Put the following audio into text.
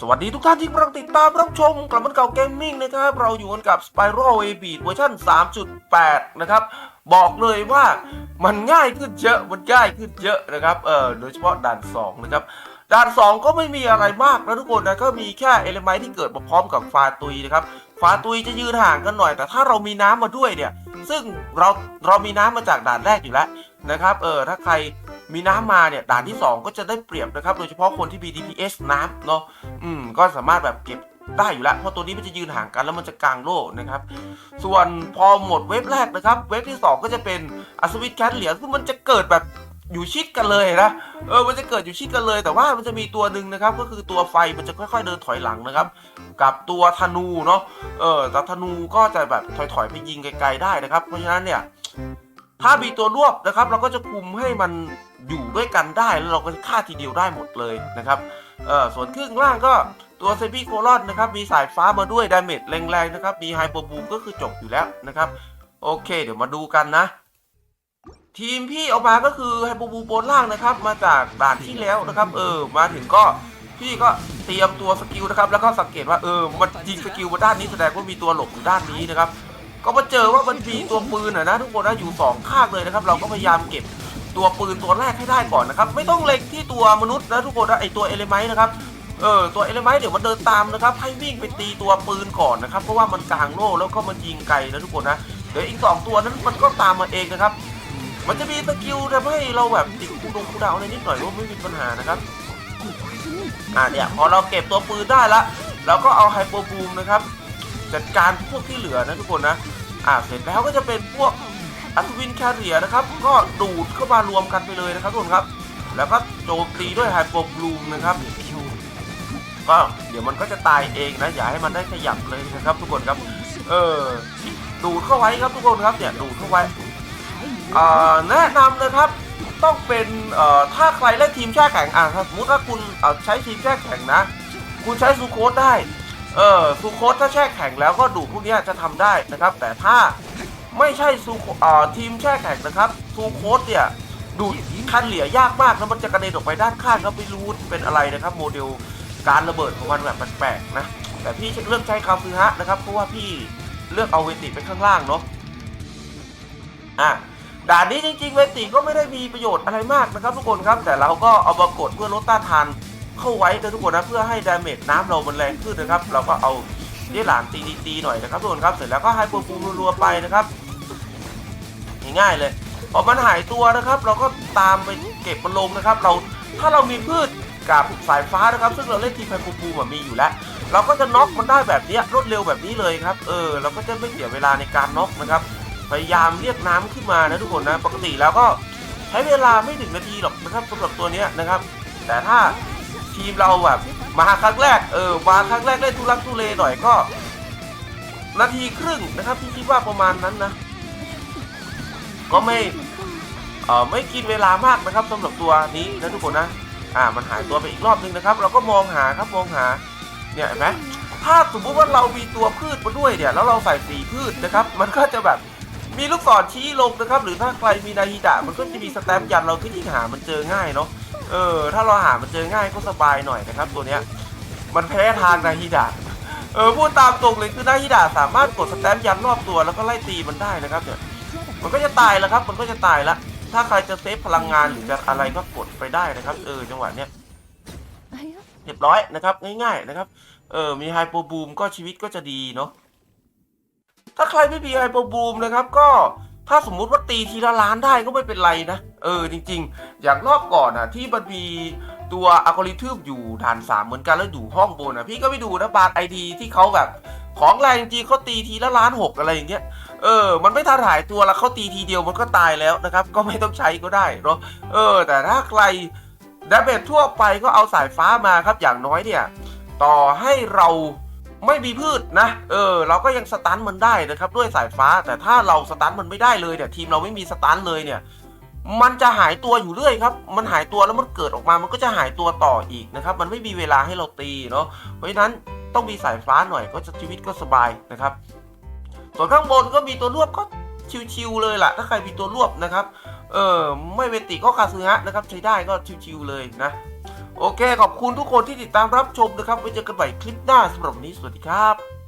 สวัสดีทุกท่านที่กำลังติดตามรับชมกลับมันเก่าเกมมิ่งนะครับ เราอยู่กันกับ Spiral a b เวอร์ชัน3.8 นะครับ บอกเลยว่ามันง่ายขึ้นเยอะ มันง่ายขึ้นเยอะนะครับ เออโดยเฉพาะด่าน 2 นะครับ ด่าน 2 ก็ไม่มีอะไรมากนะทุกคนนะ ก็มีแค่เอล m มที่เกิดมาพร้อมกับฟาตุยนะครับ ฟาตุยจะยืนห่างกันหน่อย แต่ถ้าเรามีน้ำมาด้วยเนี่ย ซึ่งเราเรามีน้ำมาจากด่านแรกอยู่แล้วนะครับ เออถ้าใคร มีน้ำมาเนี่ยด่านที่ 2 ก็จะได้เปรียบนะครับ โดยเฉพาะคนที่มี DPS น้ำเนาะอืมก็สามารถแบบเก็บได้อยู่แล้วเพราะตัวนี้มันจะยืนห่างกันแล้วมันจะกลางโล่นะครับ ส่วนพอหมดเวฟแรกนะครับ เวฟที่ 2 ก็จะเป็นอัศวินแคทเหลียซึ่งมันจะเกิดแบบอยู่ชิดกันเลยนะเออมันจะเกิดอยู่ชิดกันเลย แต่ว่ามันจะมีตัวหนึ่งนะครับ ก็คือตัวไฟมันจะค่อย ๆ เดินถอยหลังนะครับ กับตัวธนูเนาะเออแต่ธนูก็จะแบบถอยๆไปยิงไกลๆได้นะครับ เพราะฉะนั้นเนี่ย ถ้ามีตัวรวบนะครับ เราก็จะคุมให้มันอยู่ด้วยกันได้ แล้วเราก็ฆ่าทีเดียวได้หมดเลยนะครับเออส่วนครึ่งล่างก็ตัวเซบีโคลอนนะครับ มีสายฟ้ามาด้วยดาเมจแรงๆนะครับ มีไฮเปอร์บูมก็คือจบอยู่แล้วนะครับ โอเค เดี๋ยวมาดูกันนะ ทีมพี่เอามาก็คือไฮเปอร์บูมบนล่างนะครับ มาจากด่านที่แล้วนะครับ เออ มาถึงก็พี่ก็เตรียมตัวสกิลนะครับ แล้วก็สังเกตว่าเออ มันยิงสกิลมาด้านนี้แสดงว่ามีตัวหลบอยู่ด้านนี้นะครับ ก็มาเจอว่ามันมีตัวปืนอะนะทุกคนนะอยู่สองข้างเลยนะครับ เราก็พยายามเก็บตัวปืนตัวแรกให้ได้ก่อนนะครับ ไม่ต้องเล็งที่ตัวมนุษย์นะทุกคนนะไอตัวเอลไมนะครับเออตัวเอลไมเดี๋ยวมันเดินตามนะครับ ให้วิ่งไปตีตัวปืนก่อนนะครับเพราะว่ามันกลางโล่แล้วก็มันยิงไกลนะทุกคนนะเดี๋ยวอีกสองตัวนั้นมันก็ตามมาเองนะครับ มันจะมีสกิลทำให้เราแบบติดคูดงคูดาวอะไรนิดหน่อยว่าไม่มีปัญหานะครับอ่าเนี่ยพอเราเก็บตัวปืนได้ละเราก็เอาไฮโปรบูมนะครับ จัดการพวกที่เหลือนะทุกคนนะอ่าเสร็จแล้วก็จะเป็นพวกอัศวินแคเรียนะครับ ก็ดูดเข้ามารวมกันไปเลยนะครับทุกคนครับ แล้วก็โจมตีด้วยไฮโปบลูมนะครับก็เดี๋ยวมันก็จะตายเองนะอย่าให้มันได้ขยับเลยนะครับ ทุกคนครับ เออดูดเข้าไว้ครับทุกคนครับเนี่ยดูดเข้าไว้แนะนำเลยครับต้องเป็นถ้าใครเล่นทีมแช่แข็งอะสมมติว่าคุณใช้ทีมแช่แข็งนะ คุณใช้ซูโคสได้ เออซูโคสถ้าแช่แข็งแล้วก็ดูพวกนี้จะทำได้นะครับ แต่ถ้าไม่ใช่ซูเอ่อทีมแช่แข็งนะครับซูโคสเนี่ยดูคันเหลียยากมากแล้วมันจะกระเด็นออกไปด้านข้างก็ไม่รู้เป็นอะไรนะครับ โมเดลการระเบิดของมันแบบแปลกๆนะแต่พี่เลือกใช้คาซึฮะนะครับเพราะว่าพี่เลือกเอาเวติไปข้างล่างเนาะอะด่านนี้จริงๆเวติก็ไม่ได้มีประโยชน์อะไรมากนะครับทุกคนครับ แต่เราก็เอามากดเพื่อลดต้านทาน เข้าไว้นะทุกคนนะเพื่อให้ดาเมจน้ำเรามันแรงขึ้นนะครับ เราก็เอาที่หลานตีตีๆหน่อยนะครับทุกคนครับเสร็จแล้วก็ให้ปูปูรัวๆไปนะครับง่ายๆเลยพอมันหายตัวนะครับ เราก็ตามไปเก็บมันลงนะครับ เราถ้าเรามีพืชกับสายฟ้านะครับ ซึ่งเราเล่นทีมไพปูปูมันมีอยู่แล้ว เราก็จะน็อกมันได้แบบนี้รวดเร็วแบบนี้เลยครับเออเราก็จะไม่เสียเวลาในการน็อกนะครับพยายามเรียกน้ำขึ้นมานะทุกคนนะปกติแล้วก็ใช้เวลาไม่ถึงนาทีหรอกนะครับสำหรับตัวเนี้ยนะครับ แต่ถ้า ทีมเราแบบมาครั้งแรกเออมาครั้งแรกเล่นทุลักทุเลหน่อยก็ นาทีครึ่งนะครับพี่คิดว่าประมาณนั้นนะ ก็ไม่เออไม่กินเวลามากนะครับสำหรับตัวนี้นะทุกคนนะอ่ามันหายตัวไปอีกรอบนึงนะครับ เราก็มองหาครับมองหาเนี่ยเห็นไหมถ้าสมมติว่าเรามีตัวพืชมาด้วยเนี่ยแล้วเราใส่สีพืชนะครับ มันก็จะแบบมีลูกศรชี้ลงนะครับ หรือถ้าใครมีนาฮิดะมันก็จะมีสแตมป์ยันเราก็ยิ่งหามันเจอง่ายเนาะ เออ ถ้าเราหามันเจอง่ายก็สบายหน่อยนะครับ ตัวเนี้ย มันแพ้ทางนาฮิดะเออพูดตามตรงเลยคือนาฮิดะสามารถกดสแตมป์ยันรอบตัวแล้วก็ไล่ตีมันได้นะครับเนี่ยมันก็จะตายแล้วครับ มันก็จะตายละ ถ้าใครจะเซฟพลังงานหรือจะอะไรก็กดไปได้นะครับ เออจังหวะเนี้ยเรียบร้อยนะครับ ง่าย ๆ นะครับ เออมีไฮโปบูมก็ชีวิตก็จะดีเนาะถ้าใครไม่มีไฮโปบูมนะครับ ก็ถ้าสมมุติว่าตีทีละล้านได้ก็ไม่เป็นไรนะ เออจริง ๆ อย่างรอบก่อนอะที่มันมีตัวอัลกอริทึมอยู่ฐานสามเหมือนกันแล้วอยู่ห้องบนอะพี่ก็ไปดูนะบาร์ไอดีที่เขาแบบของแรงจริงเขาตีทีละล้านหกอะไรอย่างเงี้ยเออ มันไม่ทันหายตัวแล้วเขาตีทีเดียวมันก็ตายแล้วนะครับ ก็ไม่ต้องใช้ก็ได้เนาะเออ แต่ถ้าใครดาเมจทั่วไปก็เอาสายฟ้ามาครับอย่างน้อยเนี่ย ต่อให้เราไม่มีพืชนะ เออ เราก็ยังสตันมันได้นะครับ ด้วยสายฟ้า แต่ถ้าเราสตันมันไม่ได้เลยเนี่ยทีมเราไม่มีสตันเลยเนี่ย มันจะหายตัวอยู่เรื่อยครับ มันหายตัวแล้วมันเกิดออกมา มันก็จะหายตัวต่ออีกนะครับ มันไม่มีเวลาให้เราตีเนาะ เพราะฉะนั้นต้องมีสายฟ้าหน่อยก็จะชีวิตก็สบายนะครับ ส่วนข้างบนก็มีตัวรวบก็ชิวๆเลยล่ะ ถ้าใครมีตัวรวบนะครับ เออไม่เวติก็คาซึฮะนะครับ ใช้ได้ก็ชิวๆเลยนะ โอเค ขอบคุณทุกคนที่ติดตามรับชมนะครับ ไว้เจอกันใหม่คลิปหน้าสำหรับนี้สวัสดีครับ